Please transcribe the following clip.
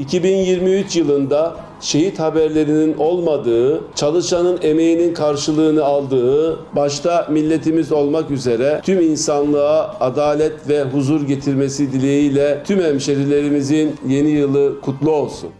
...2023 yılında şehit haberlerinin olmadığı, çalışanın emeğinin karşılığını aldığı, başta milletimiz olmak üzere tüm insanlığa adalet ve huzur getirmesi dileğiyle tüm hemşerilerimizin yeni yılı kutlu olsun.